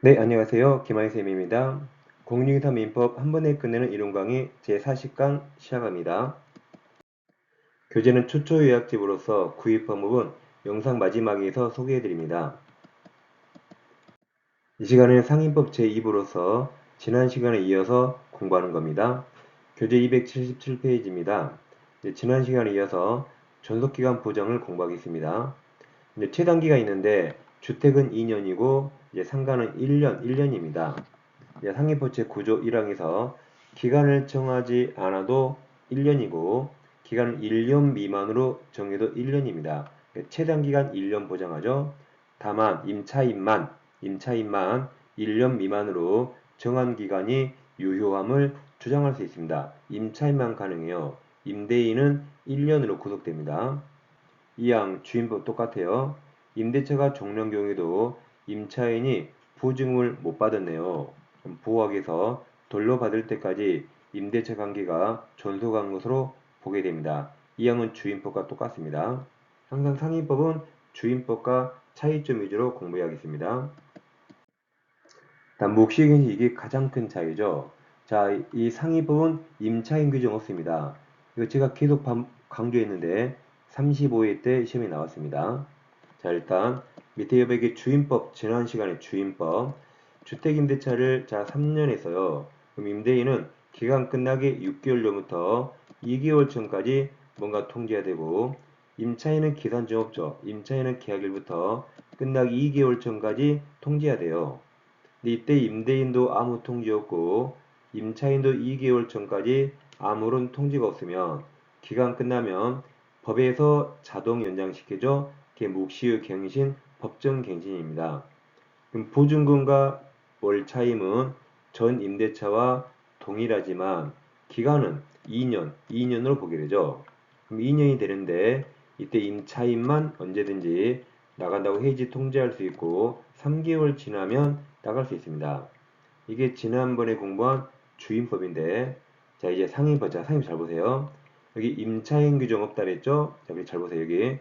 네, 안녕하세요. 김하희쌤입니다. 공유기사 민법 한 번에 끝내는 이론 강의 제40강 시작합니다. 교재는 초초 요약집으로서 구입 방법은 영상 마지막에서 소개해드립니다. 이 시간은 상인법 제2부로서 지난 시간에 이어서 공부하는 겁니다. 교재 277페이지입니다. 지난 시간에 이어서 존속기간 보장을 공부하겠습니다. 최단기가 있는데 주택은 2년이고 이제 상가는 1년, 1년입니다. 상해포체 구조 1항에서 기간을 정하지 않아도 1년이고 기간은 1년 미만으로 정해도 1년입니다. 최단 기간 1년 보장하죠. 다만 임차인만 임차인만 1년 미만으로 정한 기간이 유효함을 주장할 수 있습니다. 임차인만 가능해요. 임대인은 1년으로 구속됩니다. 이항 주인법 똑같아요. 임대차가 종료한 경우에도 임차인이 보증을 못 받았네요. 보호하기에서 돌려받을 때까지 임대차 관계가 존속한 것으로 보게 됩니다. 이 항은 주임법과 똑같습니다. 항상 상위법은 주임법과 차이점 위주로 공부해야겠습니다. 다음 묵시경이 이게 가장 큰 차이죠. 자, 이 상위법은 임차인 규정 없습니다. 이거 제가 계속 강조했는데 35회 때 시험에 나왔습니다. 자, 일단 밑에 여백의 주임법, 지난 시간에 주임법, 주택임대차를 자 3년에서요. 그럼 임대인은 기간 끝나기 6개월 전부터 2개월 전까지 뭔가 통지해야 되고 임차인은 기산증 없죠. 임차인은 계약일부터 끝나기 2개월 전까지 통지해야 돼요. 근데 이때 임대인도 아무 통지 없고 임차인도 2개월 전까지 아무런 통지가 없으면 기간 끝나면 법에서 자동 연장시켜줘 묵시의 갱신, 법정 갱신입니다. 보증금과 월차임은 전 임대차와 동일하지만 기간은 2년, 2년으로 보게 되죠. 그럼 2년이 되는데 이때 임차인만 언제든지 나간다고 해지 통지할 수 있고 3개월 지나면 나갈 수 있습니다. 이게 지난번에 공부한 주임법인데 자 이제 상임 법 자 상임 잘 보세요. 여기 임차인 규정 없다 그랬죠? 자 우리 잘 보세요 여기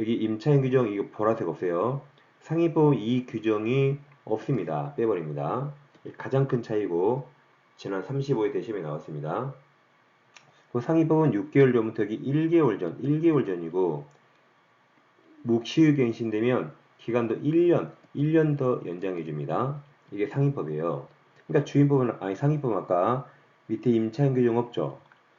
여기 임차인 규정 이거 보라색 없어요. 상위법 이 규정이 없습니다. 빼버립니다. 가장 큰 차이고 지난 35회 대시험에 나왔습니다. 그 상위법은 6개월 전부터 여기 1개월 전, 1개월 전이고 묵시의 갱신되면 기간도 1년, 1년 더 연장해 줍니다. 이게 상위법이에요. 그러니까 주임법은 아니 상위법은 아까 밑에 임차인 규정 없죠.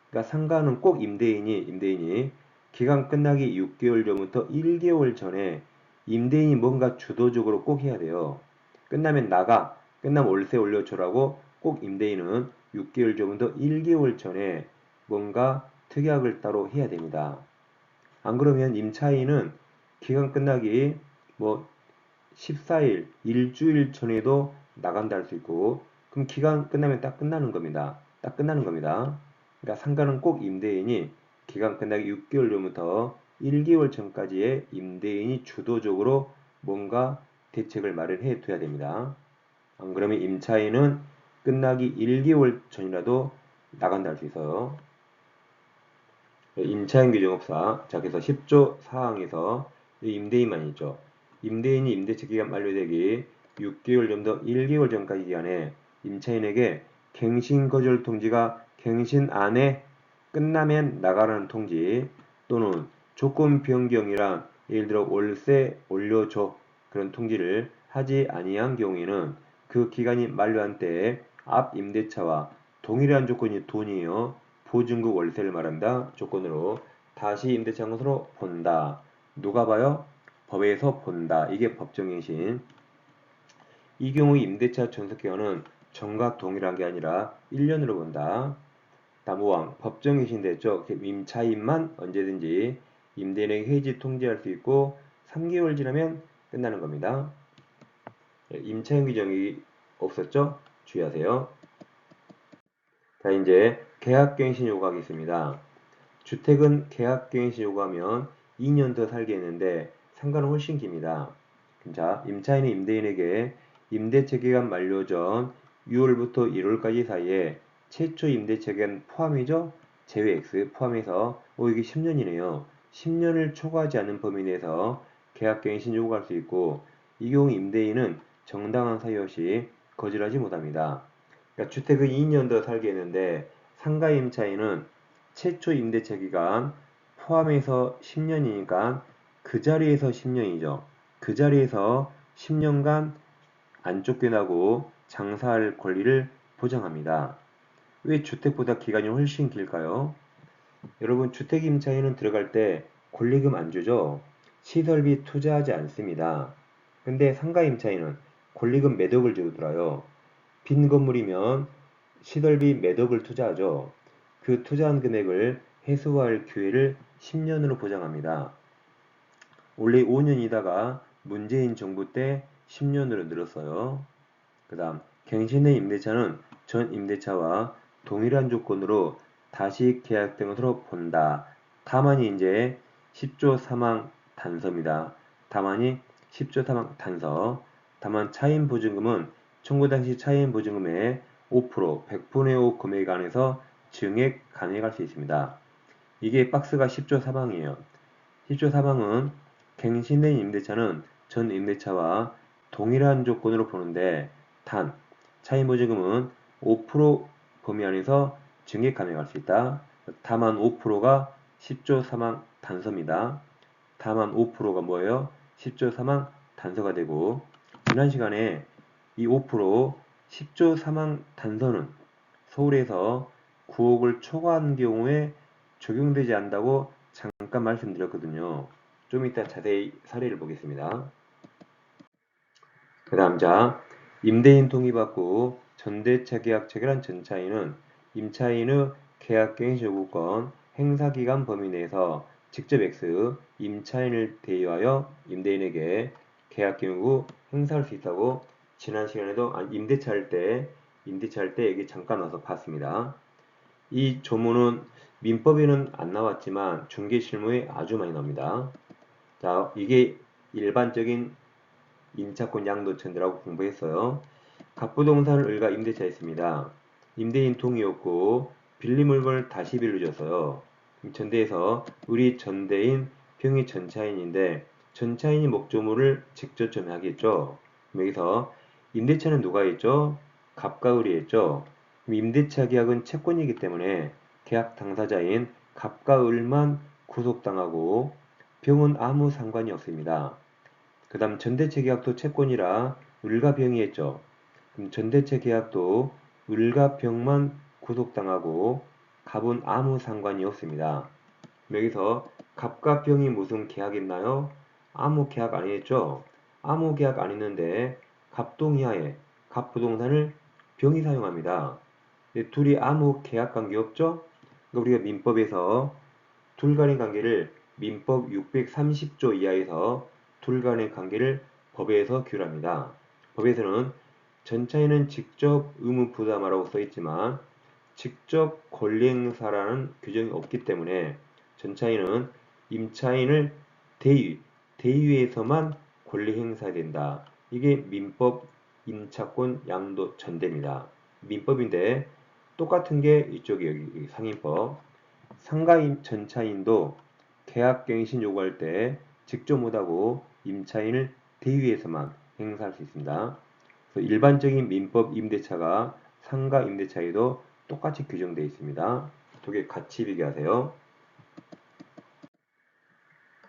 그러니까 상가는 꼭 임대인이 임대인이 기간 끝나기 6개월 전부터 1개월 전에 임대인이 뭔가 주도적으로 꼭 해야 돼요. 끝나면 나가, 끝나면 월세 올려줘라고 꼭 임대인은 6개월 전부터 1개월 전에 뭔가 특약을 따로 해야 됩니다. 안 그러면 임차인은 기간 끝나기 뭐 14일, 일주일 전에도 나간다 할 수 있고 그럼 기간 끝나면 딱 끝나는 겁니다. 딱 끝나는 겁니다. 그러니까 상가는 꼭 임대인이 기간 끝나기 6개월 전부터 1개월 전까지의 임대인이 주도적으로 뭔가 대책을 마련해 둬야 됩니다. 안 그러면 임차인은 끝나기 1개월 전이라도 나간다 할 수 있어요. 임차인 규정업사 자 그래서 10조 사항에서 임대인만 있죠. 임대인이 임대차 기간 만료되기 6개월 전부터 1개월 전까지 기간에 임차인에게 갱신 거절 통지가 갱신 안에 끝나면 나가라는 통지 또는 조건 변경이란 예를 들어 월세 올려줘 그런 통지를 하지 아니한 경우에는 그 기간이 만료한 때에 앞 임대차와 동일한 조건이 돈이에요. 보증금 월세를 말한다. 조건으로 다시 임대차 것으로 본다. 누가 봐요? 법에서 본다. 이게 법정행신. 이 경우 임대차 전속기간은 정각 동일한 게 아니라 1년으로 본다. 다무왕 법정이신 됐죠. 임차인만 언제든지 임대인에게 해지 통지할 수 있고 3개월 지나면 끝나는 겁니다. 예, 임차인 규정이 없었죠? 주의하세요. 자 이제 계약갱신 요구하겠습니다. 주택은 계약갱신 요구하면 2년 더 살겠는데 상관은 훨씬 깁니다. 자 임차인이 임대인에게 임대체 기간 만료 전 6월부터 1월까지 사이에 최초 임대체계는 포함이죠? 제외 X 포함해서 오 이게 10년이네요. 10년을 초과하지 않는 범위 내에서 계약갱신 요구할 수 있고 이 경우 임대인은 정당한 사유 없이 거절하지 못합니다. 그러니까 주택을 2년 더 살게 했는데 상가 임차인은 최초 임대차 기간 포함해서 10년이니까 그 자리에서 10년이죠. 그 자리에서 10년간 안 쫓겨나고 장사할 권리를 보장합니다. 왜 주택보다 기간이 훨씬 길까요? 여러분 주택 임차인은 들어갈 때 권리금 안 주죠. 시설비 투자하지 않습니다. 근데 상가 임차인은 권리금 매덕을 들어요. 빈 건물이면 시설비 매덕을 투자하죠. 그 투자한 금액을 회수할 기회를 10년으로 보장합니다. 원래 5년이다가 문재인 정부 때 10년으로 늘었어요. 그 다음 갱신의 임대차는 전 임대차와 동일한 조건으로 다시 계약된 것으로 본다. 다만이 이제 10조 사망 단서입니다. 다만이 10조 사망 단서. 다만 차임 보증금은 청구 당시 차임 보증금의 5% 100분의 5 금액 안에서 증액 가능할 수 있습니다. 이게 박스가 10조 사망이에요. 10조 사망은 갱신된 임대차는 전 임대차와 동일한 조건으로 보는데 단 차임 보증금은 5% 범위 안에서 증액 가능할 수 있다. 다만 5%가 10조 사망 단서입니다. 다만 5%가 뭐예요? 10조 사망 단서가 되고 지난 시간에 이 5% 10조 사망 단서는 서울에서 9억을 초과한 경우에 적용되지 않는다고 잠깐 말씀드렸거든요. 좀 이따 자세히 사례를 보겠습니다. 그 다음 자 임대인 동의받고 전대차 계약 체결한 전차인은 임차인의 계약갱신 요구권 행사기간 범위 내에서 직접 X 임차인을 대여하여 임대인에게 계약 요구 행사할 수 있다고 지난 시간에도 임대차 할 때 임대차 할때 여기 잠깐 와서 봤습니다. 이 조문은 민법에는 안 나왔지만 중개 실무에 아주 많이 나옵니다. 자, 이게 일반적인 임차권 양도천들하고 공부했어요. 갑부동산을 을가 임대차했습니다. 임대인 동의였고 빌린 물건을 다시 빌려줬어요. 전대에서 우리 전대인 병이 전차인인데 전차인이 목조물을 직접 점하겠죠. 여기서 임대차는 누가 했죠? 갑과 을이 했죠. 임대차 계약은 채권이기 때문에 계약 당사자인 갑과 을만 구속당하고 병은 아무 상관이 없습니다. 그 다음 전대체 계약도 채권이라 을과 병이 했죠. 그럼 전대체 계약도 을과 병만 구속당하고 갑은 아무 상관이 없습니다. 여기서 갑과 병이 무슨 계약 있나요? 아무 계약 아니었죠? 아무 계약 아니는데 갑동 이하에 갑부동산을 병이 사용합니다. 둘이 아무 계약 관계 없죠? 그러니까 우리가 민법에서 둘 간의 관계를 민법 630조 이하에서 둘 간의 관계를 법에서 규율합니다. 법에서는 전차인은 직접 의무 부담하라고 써 있지만 직접 권리 행사라는 규정이 없기 때문에 전차인은 임차인을 대위, 대위에서만 권리 행사된다. 이게 민법 임차권 양도 전대입니다. 민법인데 똑같은 게 이쪽이 여기 상인법. 상가임 전차인도 계약갱신 요구할 때 직접 못하고 임차인을 대위에서만 행사할 수 있습니다. 일반적인 민법 임대차가 상가 임대차에도 똑같이 규정되어 있습니다. 두 개 같이 비교하세요.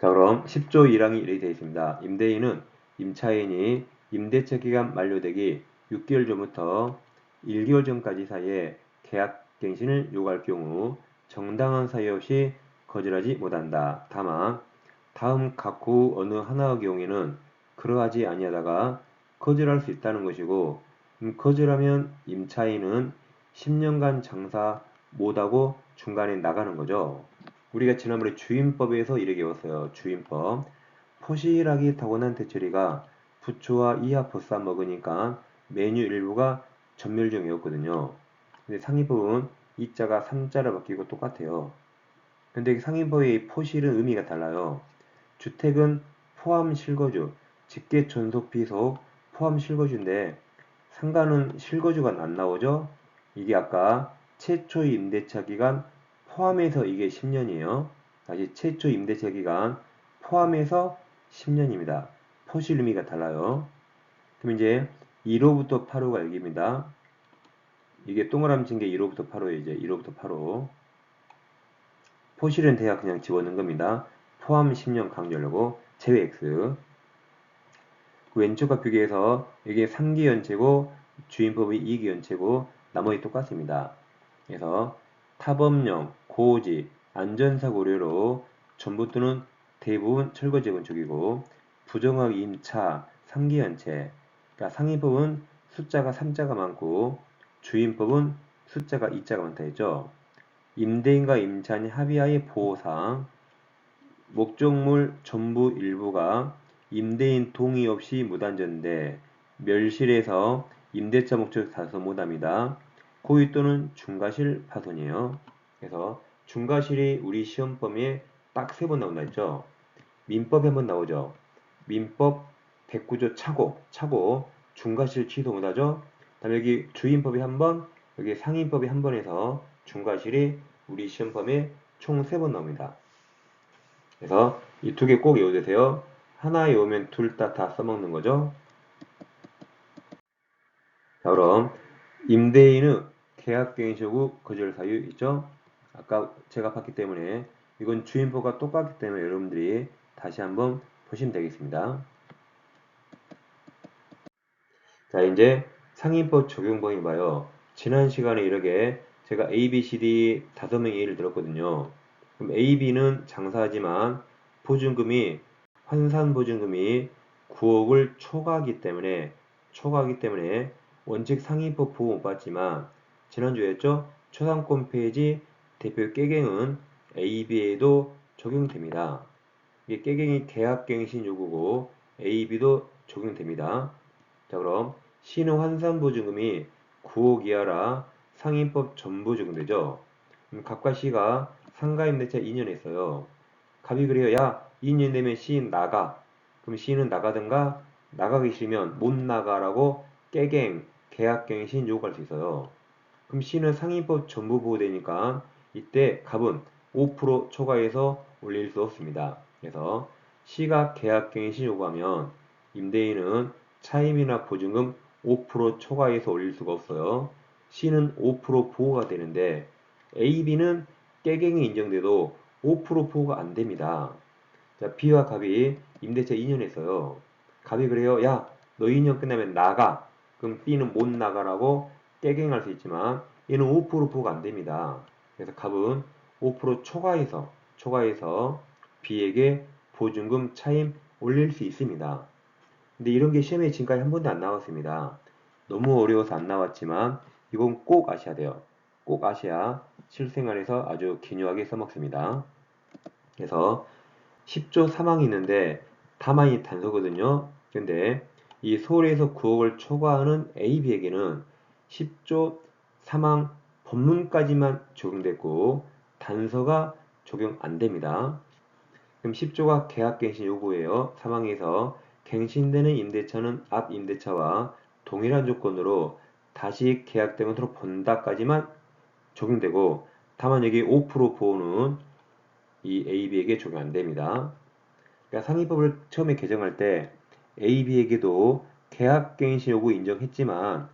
자 그럼 10조 1항이 이렇게 되어 있습니다. 임대인은 임차인이 임대차 기간 만료되기 6개월 전부터 1개월 전까지 사이에 계약 갱신을 요구할 경우 정당한 사유 없이 거절하지 못한다. 다만 다음 각후 어느 하나의 경우에는 그러하지 아니하다가 거절할 수 있다는 것이고 음, 거절하면 임차인은 10년간 장사 못하고 중간에 나가는 거죠. 우리가 지난번에 주임법에서 이렇게 배웠어요. 주임법. 포실하기 타고난 대처리가 부초와 이하 포사 먹으니까 메뉴 일부가 전멸종이었거든요. 근데 상위법은 이자가 3자로 바뀌고 똑같아요. 근데 상위법의 포실은 의미가 달라요. 주택은 포함 실거주, 직계 전속 비속 포함 실거주인데 상가는 실거주가 안 나오죠? 이게 아까 최초 임대차 기간 포함해서 이게 10년이에요. 다시 최초 임대차 기간 포함해서 10년입니다. 포실 의미가 달라요. 그럼 이제 1호부터 8호가 여기입니다. 이게 동그라미 친 게 1호부터 8호에 이제 1호부터 8호. 포실은 대학 그냥 집어넣는 겁니다. 포함 10년 강조하려고 제외 x. 그 왼쪽과 비교해서 이게 3기 연체고 주인법이 2기 연체고 나머지 똑같습니다. 그래서 타법령, 고지, 안전사고 우려로 전부 또는 대부분 철거지 건축이고 부정학 임차, 3기 연체 그러니까 상위법은 숫자가 3자가 많고 주인법은 숫자가 2자가 많다 했죠. 임대인과 임차인이 합의하에 보호상 목적물 전부 일부가 임대인 동의 없이 무단전대 멸실에서 임대차 목적 다서 못합니다. 고의 또는 중과실 파손이에요. 그래서 중과실이 우리 시험 범위에 딱 세 번 나온다 했죠. 민법에 한 번 나오죠. 민법 109조 차고, 차고 중과실 취소 못하죠. 다음에 여기 주인법이 한 번, 여기 상인법이 한 번에서 중과실이 우리 시험 범위에 총 세 번 나옵니다. 그래서 이 두 개 꼭 외워두세요. 하나 외우면 둘 다 다 써먹는 거죠. 자, 그럼 임대인 의 계약갱신 후 거절 사유 있죠? 아까 제가 봤기 때문에 이건 주인법과 똑같기 때문에 여러분들이 다시 한번 보시면 되겠습니다. 자, 이제 상인법 적용 범위 봐요. 지난 시간에 이렇게 제가 A, B, C, D 다섯 명의 예를 들었거든요. 그럼 A, B는 장사하지만 보증금이 환산 보증금이 9억을 초과하기 때문에 초과하기 때문에 원칙 상인법 보호 못 받지만 지난주에 했죠? 초상권 페이지 대표 깨갱은 AB에도 적용됩니다. 이게 깨갱이 계약갱신 요구고 AB도 적용됩니다. 자 그럼 C는 환산보증금이 9억 이하라 상인법 전부 적용되죠. 갑과 C가 상가임대차 2년 했어요. 갑이 그래요. 야 2년 되면 C 나가. 그럼 C는 나가든가 나가기 싫으면 못 나가라고 깨갱 계약갱신 요구할 수 있어요. 그럼 C는 상인법 전부 보호되니까 이때 갑은 5% 초과해서 올릴 수 없습니다. 그래서 C가 계약갱신 요구하면 임대인은 차임이나 보증금 5% 초과해서 올릴 수가 없어요. C는 5% 보호가 되는데 A, B는 깨갱이 인정돼도 5% 보호가 안 됩니다. 자, B와 갑이 임대차 2년 했어요. 갑이 그래요. 야, 너 2년 끝나면 나가. 그럼 B는 못 나가라고 깨갱할 수 있지만 얘는 5% 보호가 안 됩니다. 그래서 갑은 5% 초과해서 초과해서 B에게 보증금 차임 올릴 수 있습니다. 근데 이런 게 시험에 지금까지 한 번도 안 나왔습니다. 너무 어려워서 안 나왔지만 이건 꼭 아셔야 돼요. 꼭 아셔야 실생활에서 아주 기묘하게 써먹습니다. 그래서 10조 사망이 있는데 다만이 단서거든요. 근데 이 서울에서 9억을 초과하는 AB에게는 10조 사망 법문까지만 적용됐고 단서가 적용 안 됩니다. 그럼 10조가 계약갱신 요구예요. 사망에서 갱신되는 임대차는 앞 임대차와 동일한 조건으로 다시 계약된 것으로 본다까지만 적용되고 다만 여기 5% 보호는 이 AB에게 적용 안 됩니다. 그러니까 상위법을 처음에 개정할 때 AB에게도 계약갱신 요구 인정했지만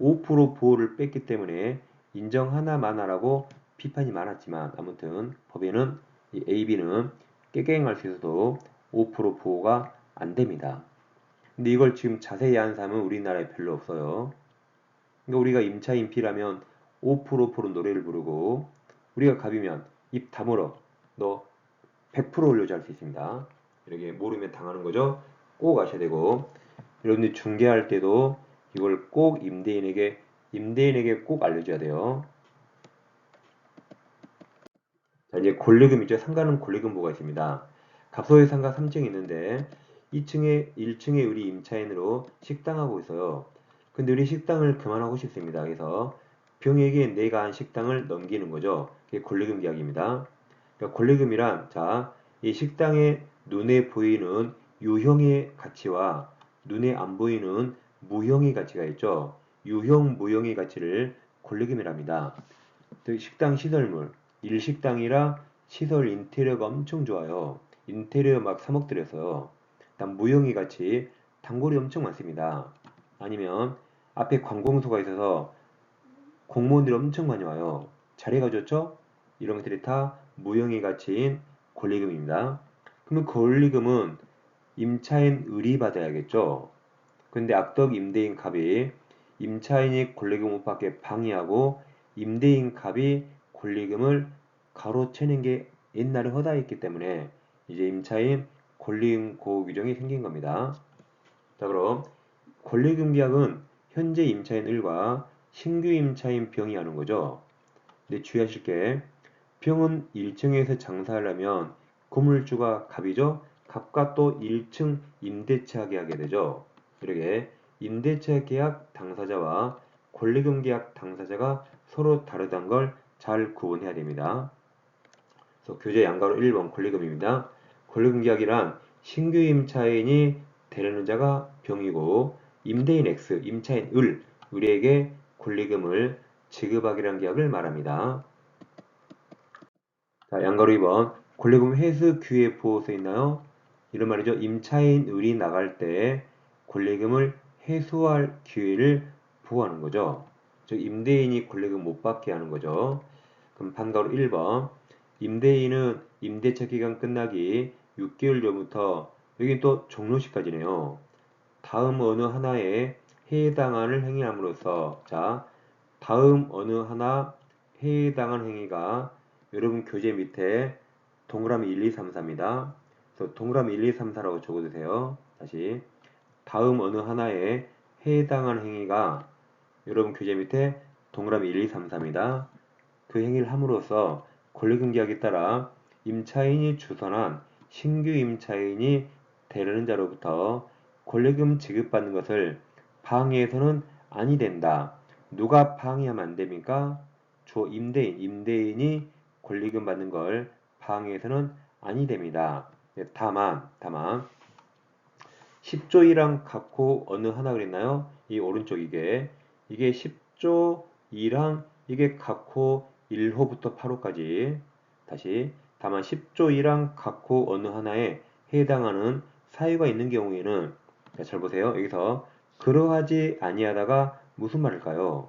5% 보호를 뺐기 때문에 인정하나마나라고 비판이 많았지만 아무튼 법에는 이 AB는 깨갱할 수 있어도 5% 보호가 안 됩니다. 근데 이걸 지금 자세히 아는 사람은 우리나라에 별로 없어요. 그러니까 우리가 임차 임피라면 5% 포로 노래를 부르고 우리가 갑이면 입 다물어 너 100% 올려줘 할수 있습니다. 이렇게 모르면 당하는 거죠. 꼭 아셔야 되고 여러분들이 중개할 때도 이걸 꼭 임대인에게 임대인에게 꼭 알려줘야 돼요. 자, 이제 권리금 있죠. 상가는 권리금 뭐가 있습니다. 갑소의 상가 3층이 있는데 2층에 1층에 우리 임차인으로 식당하고 있어요. 근데 우리 식당을 그만하고 싶습니다. 그래서 병에게 내가 한 식당을 넘기는 거죠. 그게 권리금 계약입니다. 그러니까 권리금이란 자, 이 식당에 눈에 보이는 유형의 가치와 눈에 안 보이는 무형의 가치가 있죠. 유형, 무형의 가치를 권리금이랍니다. 식당 시설물, 일식당이라 시설 인테리어가 엄청 좋아요. 인테리어 막 3억 들여서요. 일단 무형의 가치 단골이 엄청 많습니다. 아니면 앞에 관공서가 있어서 공무원들이 엄청 많이 와요. 자리가 좋죠? 이런 것들이 다 무형의 가치인 권리금입니다. 그러면 권리금은 임차인 의리받아야겠죠? 근데 악덕 임대인 갑이 임차인이 권리금 못 받게 방해하고 임대인 갑이 권리금을 가로채는 게 옛날에 허다했기 때문에 이제 임차인 권리금 고호 규정이 생긴 겁니다. 자 그럼 권리금 계약은 현재 임차인 을과 신규 임차인 병이 하는 거죠. 근데 주의하실 게 병은 1층에서 장사하려면 건물주가 갑이죠. 갑과 또 1층 임대차 계약이 되죠. 이렇게 임대차 계약 당사자와 권리금 계약 당사자가 서로 다르다는 걸 잘 구분해야 됩니다. 그래서 교재 양가로 1번 권리금입니다. 권리금 계약이란 신규 임차인이 되려는 자가 병이고 임대인 X, 임차인 을, 을에게 권리금을 지급하기란 계약을 말합니다. 자, 양가로 2번 권리금 회수 규에 부어서 있나요? 이런 말이죠. 임차인 을이 나갈 때 권리금을 회수할 기회를 부호하는 거죠. 즉 임대인이 권리금 못 받게 하는 거죠. 그럼 판가로 1번 임대인은 임대차 기간 끝나기 6개월 전부터 여기 또 종료시까지네요. 다음 어느 하나에 해당하는 행위함으로써 자 다음 어느 하나 해당하는 행위가 여러분 교재 밑에 동그라미 1, 2, 3, 4입니다. 그래서 동그라미 1, 2, 3, 4라고 적어두세요. 다시 다음 어느 하나에 해당하는 행위가 여러분 교재 밑에 동그라미 1, 2, 3, 4입니다. 그 행위를 함으로써 권리금 계약에 따라 임차인이 주선한 신규 임차인이 되려는 자로부터 권리금 지급받는 것을 방해해서는 아니 된다. 누가 방해하면 안 됩니까? 주 임대인, 임대인이 권리금 받는 걸 방해해서는 아니 됩니다. 네, 다만, 다만 10조 1항 갖고 어느 하나 그랬나요? 이 오른쪽 이게 이게 10조 1항 이게 갖고 1호부터 8호까지 다시 다만 10조 1항 갖고 어느 하나에 해당하는 사유가 있는 경우에는 잘 보세요. 여기서 그러하지 아니하다가 무슨 말일까요?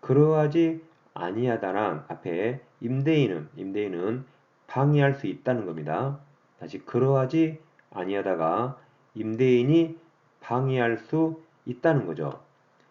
그러하지 아니하다랑 앞에 임대인은 임대인은 방해할 수 있다는 겁니다. 다시 그러하지 아니하다가 임대인이 방해할 수 있다는 거죠.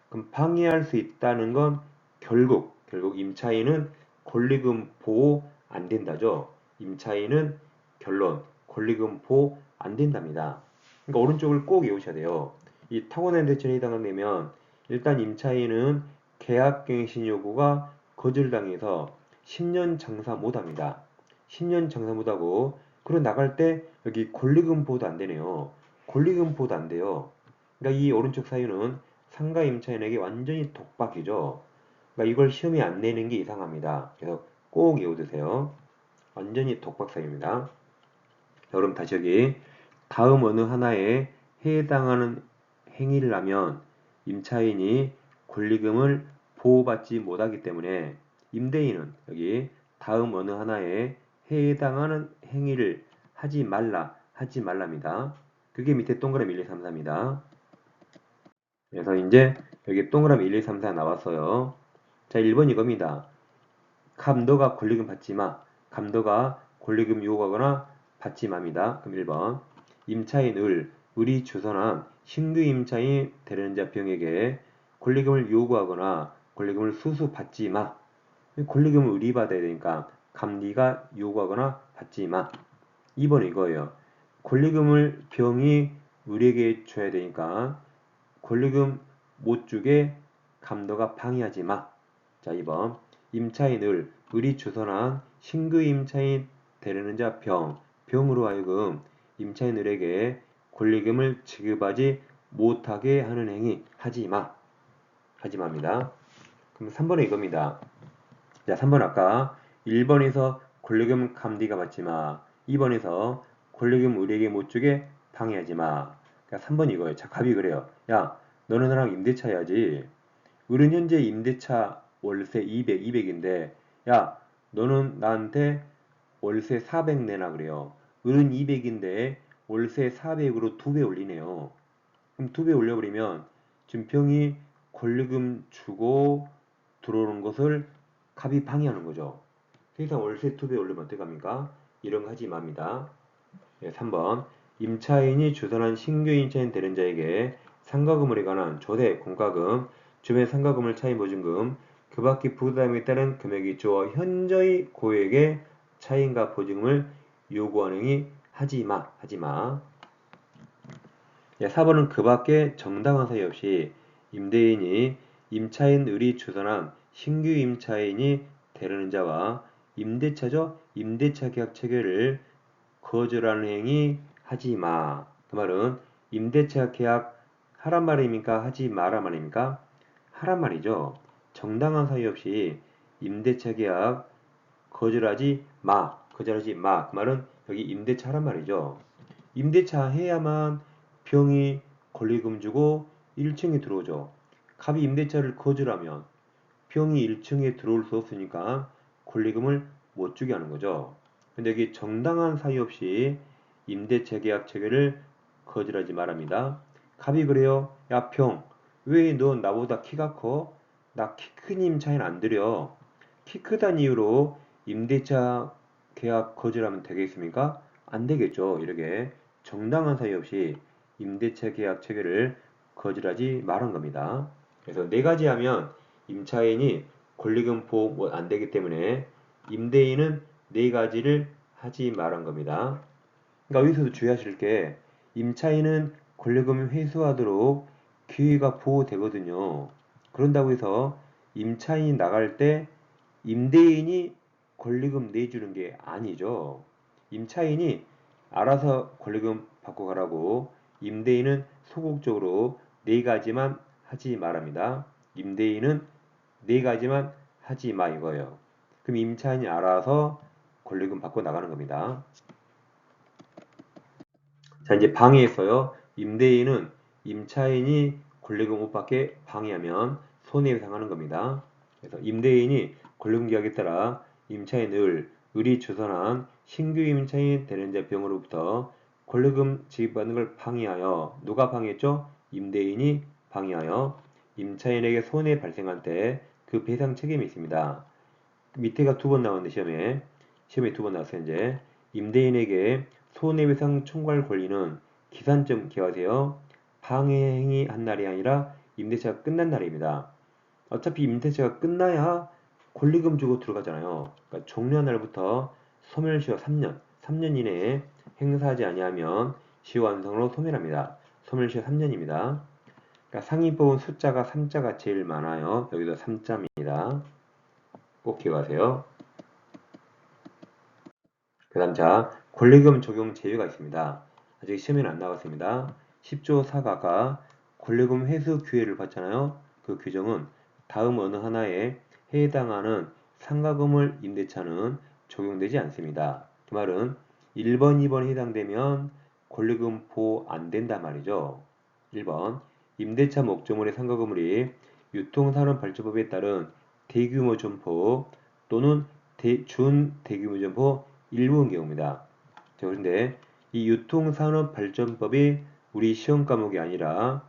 그럼 방해할 수 있다는 건 결국 결국 임차인은 권리금 보호 안 된다죠. 임차인은 결론 권리금 보호 안 된답니다. 그러니까 오른쪽을 꼭 외우셔야 돼요. 이 타고난 대천에 해당되면 일단 임차인은 계약갱신 요구가 거절당해서 10년 장사 못합니다. 10년 장사 못하고 그리고 나갈 때 여기 권리금 보호도 안 되네요. 권리금 보호도 안 돼요. 그러니까 이 오른쪽 사유는 상가 임차인에게 완전히 독박이죠. 그러니까 이걸 시험에 안 내는 게 이상합니다. 그래서 꼭 외워두세요. 완전히 독박 사유입니다. 자, 그럼 다시 여기 다음 어느 하나에 해당하는 행위를 하면 임차인이 권리금을 보호받지 못하기 때문에 임대인은 여기 다음 어느 하나에 해당하는 행위를 하지 말라 하지 말랍니다. 그게 밑에 동그라미 1, 2, 3, 4입니다. 그래서 이제 여기 동그라미 1, 2, 3, 4 나왔어요. 자 1번 이겁니다. 감도가 권리금 받지 마. 감도가 권리금 요구하거나 받지 맙니다. 그럼 1번 임차인 을, 을이 주선한 신규 임차인 되려는 자 병에게 권리금을 요구하거나 권리금을 수수 받지 마. 권리금을 을이 받아야 되니까 감리가 요구하거나 받지 마. 2번 이거예요. 권리금을 병이 을에게 줘야 되니까 권리금 못 주게 감도가 방해하지 마. 자, 2번. 임차인을 을이 주선한 신규 임차인 되려는 자 병, 병으로 하여금 임차인을에게 권리금을 지급하지 못하게 하는 행위 하지 마. 하지 맙니다. 그럼 3번은 이겁니다. 자, 3번 아까 1번에서 권리금 감리가 받지 마. 2번에서 권리금 우리에게 못 주게 방해하지 마. 그러니까 3번 이거예요. 자, 갑이 그래요. 야, 너는 나랑 임대차 해야지. 우리는 현재 임대차 월세 200, 200인데, 야, 너는 나한테 월세 400 내나 그래요. 을은 200인데 월세 400으로 두 배 올리네요. 그럼 두 배 올려버리면 지금 병이 권리금 주고 들어오는 것을 갑이 방해하는 거죠. 그래서 월세 투배 올리면 어떡합니까? 이런 거 하지 맙니다. 예, 3번 임차인이 주선한 신규 임차인 되는 자에게 상가금을에 관한 조세, 공과금, 주변 상가금을 차임 보증금, 그 밖의 부담에 따른 금액이 주어 현저히 고액의 차임과 보증금을 요구하는 행위 하지 마, 하지 마. 예, 4번은 그 밖에 정당한 사유 없이 임대인이 임차인 을이 주선한 신규 임차인이 되려는 자와 임대차죠. 임대차 계약 체결을 거절하는 행위 하지 마. 그 말은 임대차 계약 하란 말입니까? 하지 마란 말입니까? 하란 말이죠. 정당한 사유 없이 임대차 계약 거절하지 마. 거절하지 마. 그 말은 여기 임대차 하란 말이죠. 임대차 해야만 병이 권리금 주고 1층에 들어오죠. 갑이 임대차를 거절하면 병이 1층에 들어올 수 없으니까 권리금을 못 주게 하는 거죠. 근데 여기 정당한 사유 없이 임대차 계약 체결을 거절하지 말합니다. 갑이 그래요. 야 병, 왜너 나보다 키가 커? 나 키 큰 임차인 안 들여. 키 크단 이유로 임대차 계약 거절하면 되겠습니까? 안 되겠죠. 이렇게 정당한 사유 없이 임대차 계약 체결을 거절하지 말한 겁니다. 그래서 네 가지 하면 임차인이 권리금 보호 뭐 안 되기 때문에 임대인은 네 가지를 하지 말한 겁니다. 그러니까 여기서도 주의하실 게 임차인은 권리금을 회수하도록 기회가 보호되거든요. 그런다고 해서 임차인이 나갈 때 임대인이 권리금 내주는 게 아니죠. 임차인이 알아서 권리금 받고 가라고 임대인은 소극적으로 네 가지만 하지 말합니다. 임대인은 네 가지만 하지 마 이거예요. 그럼 임차인이 알아서 권리금 받고 나가는 겁니다. 자 이제 방해했어요. 임대인은 임차인이 권리금 못 받게 방해하면 손해배상하는 겁니다. 그래서 임대인이 권리금 계약에 따라 임차인을 을이 주선한 신규 임차인 되는 자 병으로부터 권리금 지급받는 걸 방해하여 누가 방해했죠? 임대인이 방해하여 임차인에게 손해 발생할 때그 배상 책임이 있습니다. 밑에가 두 번 나왔는데 시험에 시험에 두 번 나왔어요 이제 임대인에게 손해배상 청구할 권리는 기산점 기억하세요. 방해 행위 한 날이 아니라 임대차가 끝난 날입니다. 어차피 임대차가 끝나야 권리금 주고 들어가잖아요. 그러니까 종료한 날부터 소멸시효 3년, 3년 이내에 행사하지 아니하면 시효 완성으로 소멸합니다. 소멸시효 3년입니다. 그러니까 상위법은 숫자가 3자가 제일 많아요. 여기도 3자입니다. 꼭 기억하세요. 그 다음 자 권리금 적용 제외가 있습니다. 아직 시험에는 안 나왔습니다. 10조 4가가 권리금 회수 기회를 받잖아요. 그 규정은 다음 어느 하나에 해당하는 상가금을 임대차는 적용되지 않습니다. 그 말은 1번, 2번에 해당되면 권리금 보호 안 된단 말이죠. 1번 임대차 목적물의 상가금물이 유통산업발전법에 따른 대규모 점포 또는 대, 준 대규모 점포 일부인 경우입니다. 자, 그런데 이 유통산업발전법이 우리 시험 과목이 아니라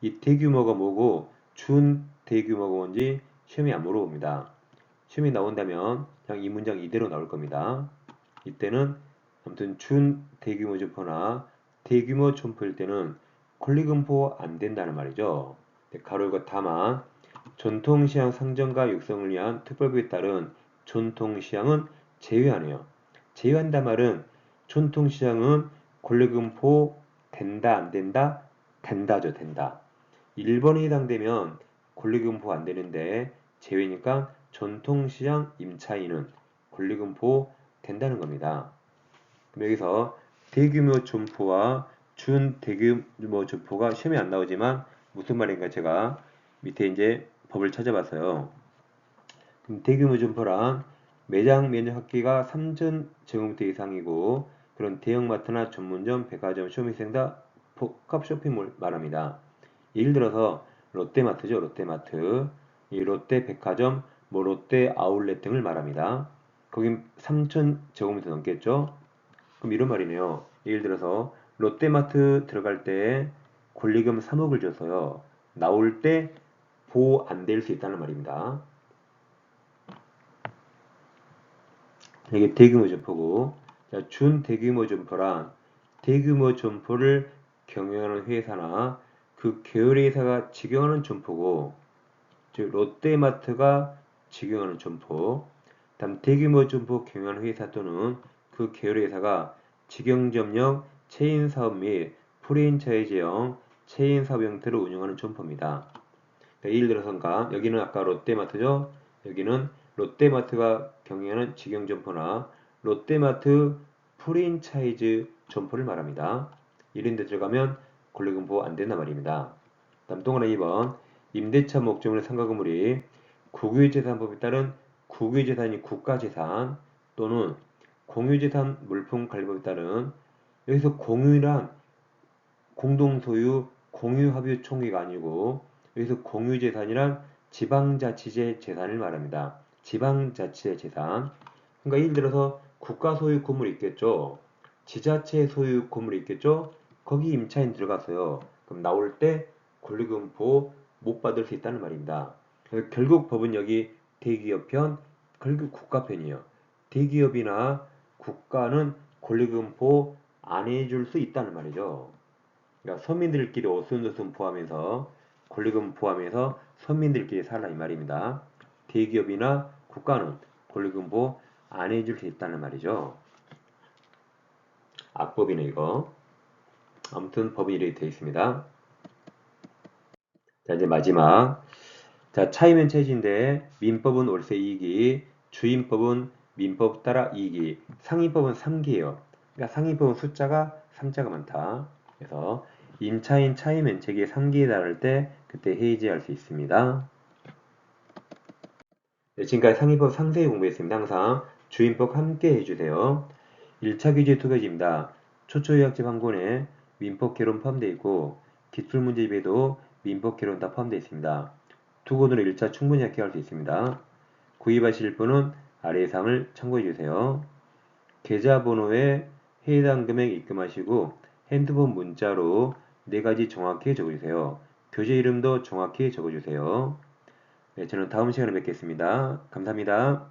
이 대규모가 뭐고 준 대규모가 뭔지 시험이 안 물어봅니다. 시험이 나온다면 그냥 이 문장 이대로 나올 겁니다. 이때는 아무튼 준 대규모 점포나 대규모 점포일 때는 권리금포 안 된다는 말이죠. 가로고 다만 전통시장 상정과 육성을 위한 특별법에 따른 전통시장은 제외하네요. 제외한다 말은 전통시장은 권리금포 된다 안 된다? 된다죠 된다. 1번에 해당되면 권리금포 안 되는데 제외니까 전통시장 임차인은 권리금포 된다는 겁니다. 그럼 여기서 대규모 점포와 준 대규모 점포가 시험에 안 나오지만 무슨 말인가 제가 밑에 이제 법을 찾아봤어요. 대규모 점포란 매장 면적 합계가 3천 제곱미터 이상이고 그런 대형마트나 전문점, 백화점, 쇼핑센터, 복합 쇼핑몰 말합니다. 예를 들어서 롯데마트죠. 롯데마트, 이 롯데 백화점, 뭐 롯데 아울렛 등을 말합니다. 거기 3천 제곱미터 넘겠죠. 그럼 이런 말이네요. 예를 들어서 롯데마트 들어갈 때 권리금 3억을 줘서요. 나올 때 보호 안 될 수 있다는 말입니다. 이게 대규모 점포고 자, 준 대규모 점포란 대규모 점포를 경영하는 회사나 그 계열의 회사가 직영하는 점포고 즉 롯데마트가 직영하는 점포 다음 대규모 점포 경영하는 회사 또는 그 계열의 회사가 직영점령 체인 사업 및 프랜차이즈형 체인 사업 형태로 운영하는 점포입니다. 그러니까 예를 들어서가 여기는 아까 롯데마트죠. 여기는 롯데마트가 경영하는 직영 점포나 롯데마트 프랜차이즈 점포를 말합니다. 이런 데 들어가면 권리금보 안 된단 말입니다. 다음 동그라 2번 임대차 목적물의 상가 건물이 국유재산법에 따른 국유재산이 국가재산 또는 공유재산 물품 관리법에 따른 여기서 공유란 공동소유 공유합의 총회가 아니고 여기서 공유재산이란 지방자치제 재산을 말합니다. 지방자치제 재산 그러니까 예를 들어서 국가 소유 건물이 있겠죠. 지자체 소유 건물이 있겠죠. 거기 임차인 들어갔어요. 그럼 나올 때 권리금 보호 못 받을 수 있다는 말입니다. 결국 법은 여기 대기업 편, 결국 국가 편이에요. 대기업이나 국가는 권리금 보호 안 해줄 수 있다는 말이죠. 그러니까 서민들끼리 오순도순 포함해서 권리금 포함해서 서민들끼리 살라 이 말입니다. 대기업이나 국가는 권리금 보호 안 해줄 수 있다는 말이죠. 악법이네 이거. 아무튼 법이 이렇게 되어 있습니다. 자 이제 마지막 자 차이면 차이인데 민법은 월세 2기 주임법은 민법 따라 2기 상위법은 3기예요. 그러니까 상위법은 숫자가 3자가 많다. 그래서 임차인 차이면 책이 3기에 달할 때 그때 해지할 수 있습니다. 네, 지금까지 상위법 상세히 공부했습니다. 항상 주임법 함께 해주세요. 1차 규제 두 가지입니다. 초초유학집 한 권에 민법 개론 포함되어 있고 기출문제집에도 민법 개론 다 포함되어 있습니다. 두 권으로 1차 충분히 합격할 수 있습니다. 구입하실 분은 아래 사항을 참고해 주세요. 계좌번호에 해당 금액 입금하시고 핸드폰 문자로 네 가지 정확히 적어주세요. 교재 이름도 정확히 적어주세요. 네, 저는 다음 시간에 뵙겠습니다. 감사합니다.